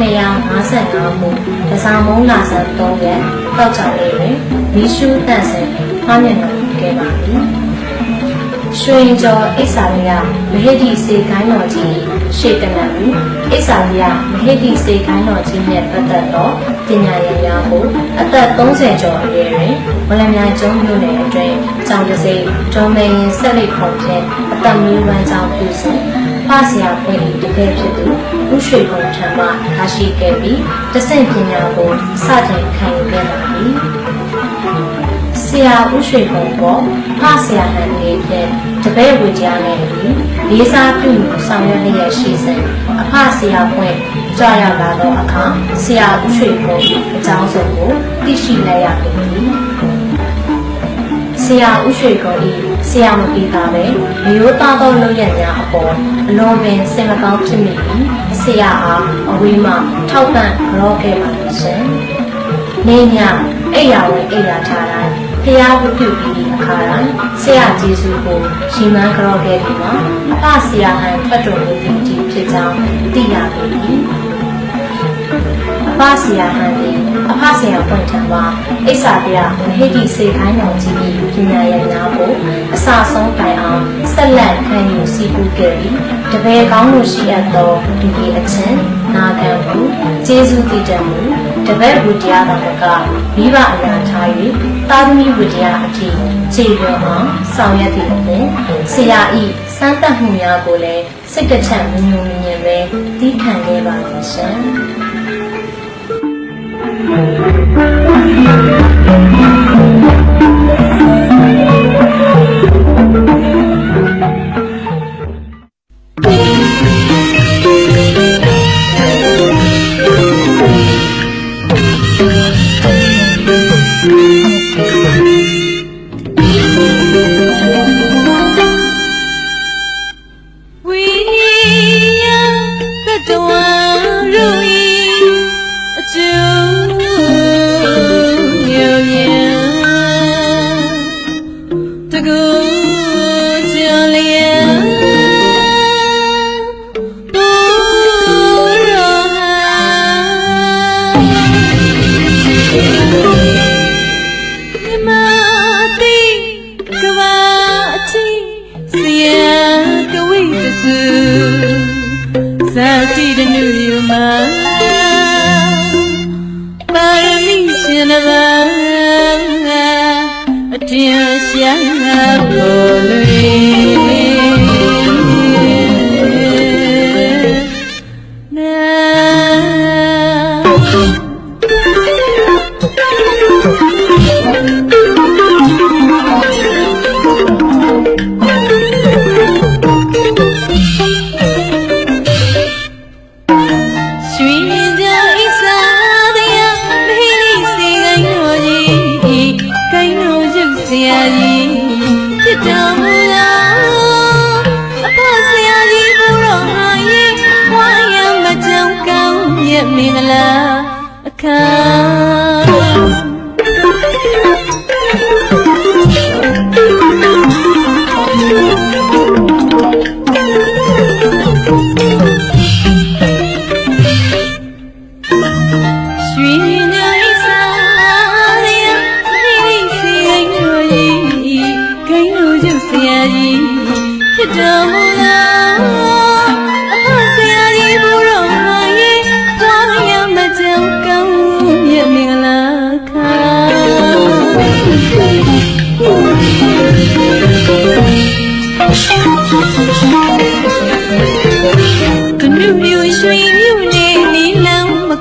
255မှုဒဇာမုံလာဆန်3ရက်တောက်ချလေးတွင်မီရှူတန့်စင်ဖားမြင်တော်မူခဲ့ပါသည်ရွှေရင်ကျော်အိဆာလီယမဟိတိစေခိုင်းတော်ကြီးရှေ့တနတ်ဦးအိဆာလီယမဟိတိစေခိုင်းတော်ကြီးနှင့်ပတ်သက်သောပညာရည်များကိုအသက်30ကျော်အရွယ်တွင်ဝလမြိုင်ကျုံးမြို့နယ်အတွင်းကျောင်းတစ်စိဒေါ်မင်းဆက်လက်ခုံဖြင့်အသက်မွေးဝမ်းကြောင်းပြုစဉ် ဖဆရာဖွင့်တကယ်ဖြစ်သူဦးရွှေကုန်းထံမှရရှိခဲ့ပြီးတဆင့်ပညာကိုစတင်ခံယူခဲ့ပါသည်ဆရာဦးရွှေကုန်းပေါ်ဖဆရာဟန်လေးဖြင့်တပည့်ဝေကြားနဲ့ပြီးလေးစားပြုမှုဆောင်ရွက်လျက်ရှိစဉ်အဖဆရာဖွင့်ကြာရောက်လာသောအခါဆရာဦးရွှေကုန်းအကြောင်းစုံကိုသိရှိလိုက်ရပေသည်ဆရာဦးရွှေကောဤ ဆရာမပြီးတာပဲမျိုးသားသောလုပ်ရများအပေါ်အလွန်ပင်စင်မကောင်းဖြစ်မိပြီးဆရာအားအဝေးမှထောက်ပံ့ကြောခဲ့ပါလိမ့်ရှင်။နေညအိယာဝင်အိယာထားတိုင်းဖျားဝပြုပြီးအခါတိုင်းဆရာကျေးဇူးကိုရှင်မန်းကြောခဲ့ပြီးမှအဖဆရာဟန်ပတ်တော်မူပြီးဖြစ်ကြောင်းသိရပေသည်။အ ဖဆရာဟန်ဒီအဖဆရာပွင့်ထံမှာအိဆာပြမဟိတိစေခိုင်းတော်ကြီး၏ပညာရည်များကိုအစဆုံးတိုင်အောင်ဆက်လက်ခံယူစီးပူးခဲ့ပြီးတပည့်ကောင်းမှုရှိအပ်သောဒီဒီအချင်းနာခံမှုကျေးဇူးတည်တတ်မှုတပည့်ဝိတရားတော်ကမိဘအရာထား၍သာသမီဝိတရားအထိခြေလွန်အောင်ဆောင်ရွက်သည့်အပြင်ဆရာဤစမ်းသပ်မှုများကိုလည်းစိတ်တစ်ချက်မညူမညင်ပဲတီးခံခဲ့ပါလိမ့်ရှင် ဝိ ဇာတိတနုယမ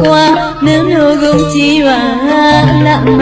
ကွာနန်းတော်ကုန်ကြည်ပါလာမ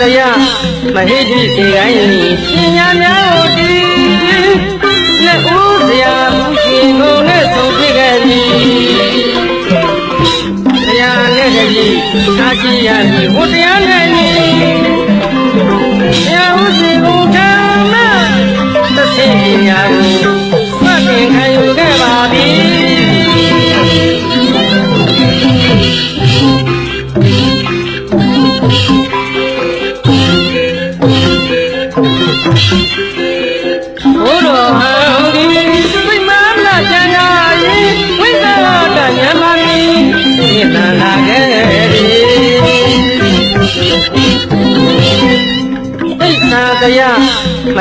တယမဟိတိစေတိုင်းပညာများကိုတည်လက်ဦးစရာမူရှင်ကိုနဲ့ဆုံးဖြစ်ခဲ့သည်တရားနဲ့တည်းသာရှိရသည်ဟိုတရားနဲ့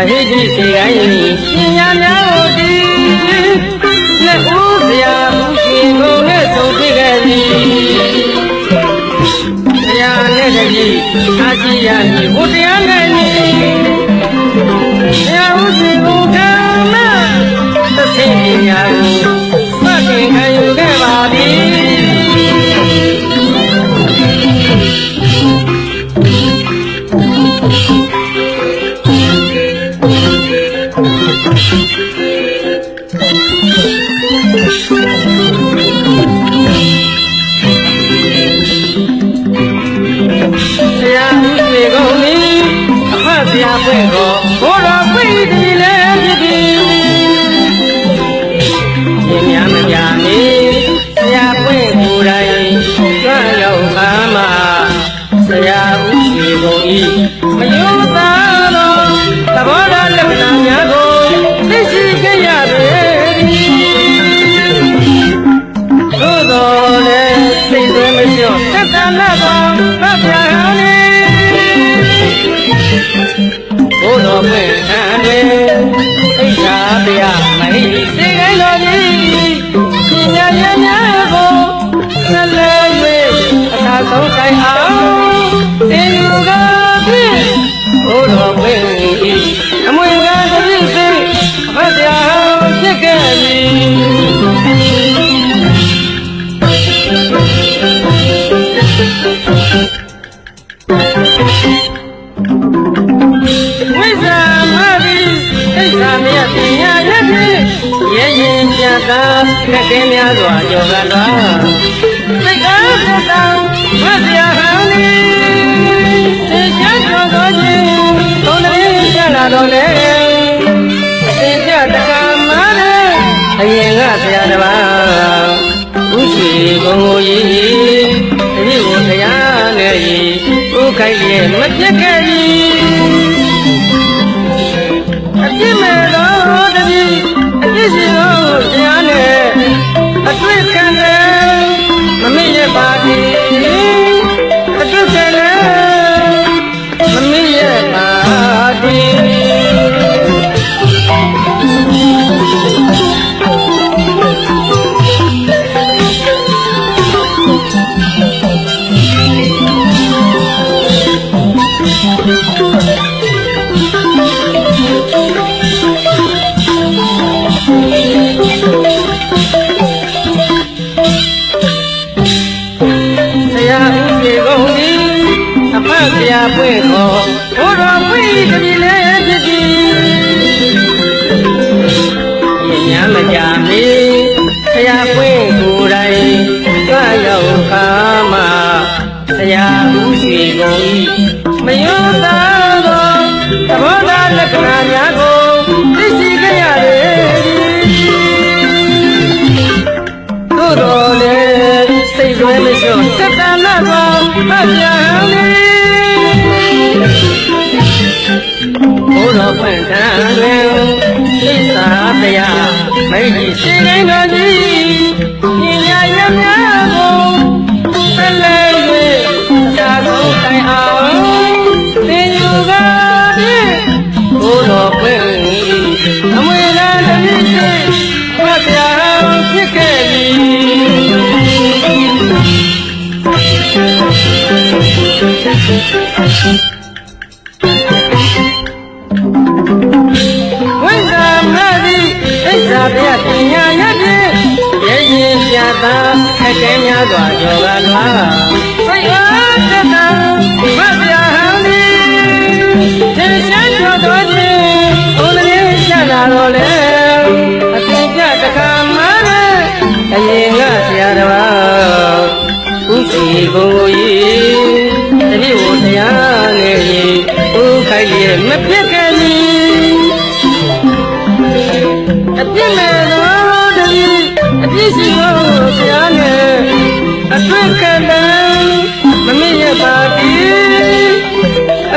ဟိတိစေကိုင်းပညာများကိုတည်လက်ဦးစရာမှုရှင်ကိုလည်းဆုံးဖြစ်ခဲ့သည်တရားနဲ့တည်းအာရှိယမည်ဟိုတရားနဲ့မည်ဆရာဦးစီကိုကမ္မသတိပညာကို နှကင်းများစွာကြော်ကလွားသိအားသက်သာဝတ်စရာဟန်လေး ဆရာပွင့်ခေါ်ဘုရားပွင့်တပြီလဲ သာအရှင်များစွာကျော်ကနွားစိတ်အားတတ်တာ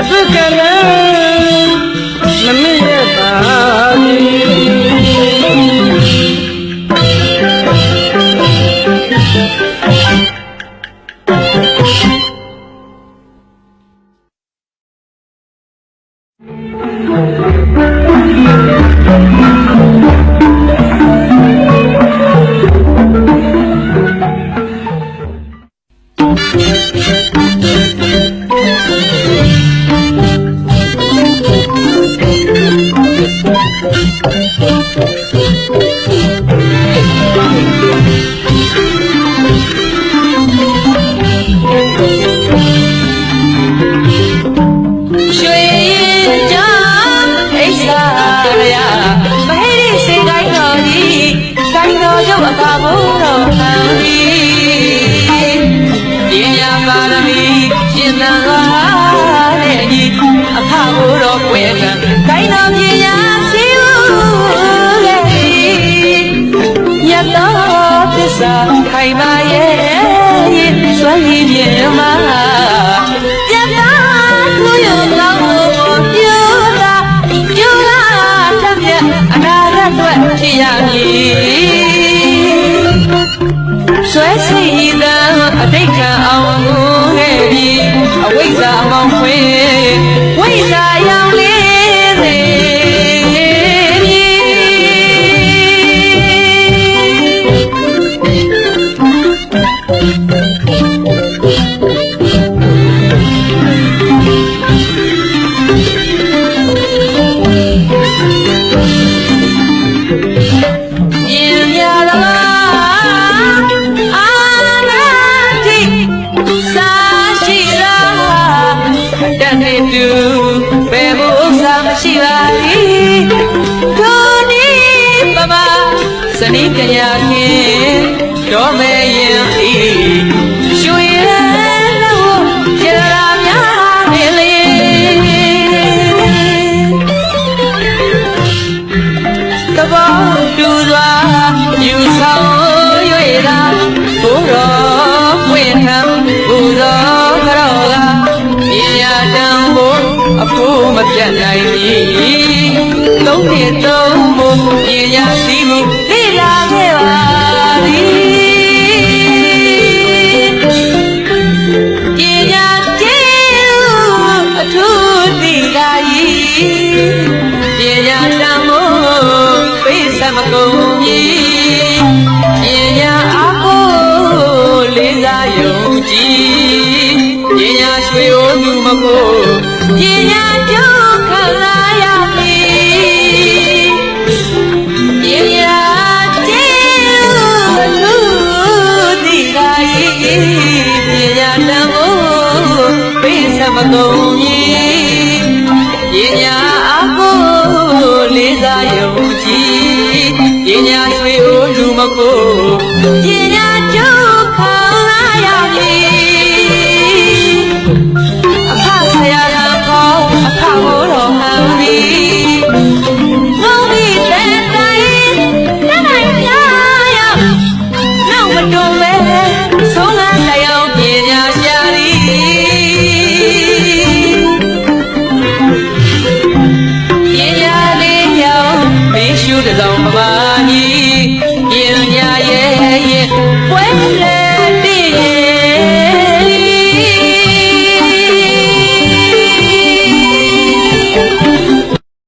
四个人。 အသာဘုံတော်ခံသည်ဒီမြတ်ပါရမီရှင်သာတဲ့အညီအခါဘုံတော်ပွဲကံတိုင်းတော်မြေရာစီဟုလေမြတ်တော်သစ္စာခိုင်မာရဲ့စွမ်းရည်မြဲ ဆွဲစီသည်အတိတ်ကအောင်ငိုခဲ့ပြီးအဝိဇ္ဇာမောင်ခွေ တူဘယ်မှုဥစ္စာမရှိပါသည်သူနီးပမစနိကညာခင်တော်မဲ့ရင်ဤရွှေရဲလို့ရလာများနေလေတဘောတူစွာယူဆောင်၍သာဘုရောဝင့်ထံဘုရောခရောကမြညာတံ အဖိုးမပြတ်နိုင်သည်သုံးနှစ်သုံးမို့ပညာသီးမှု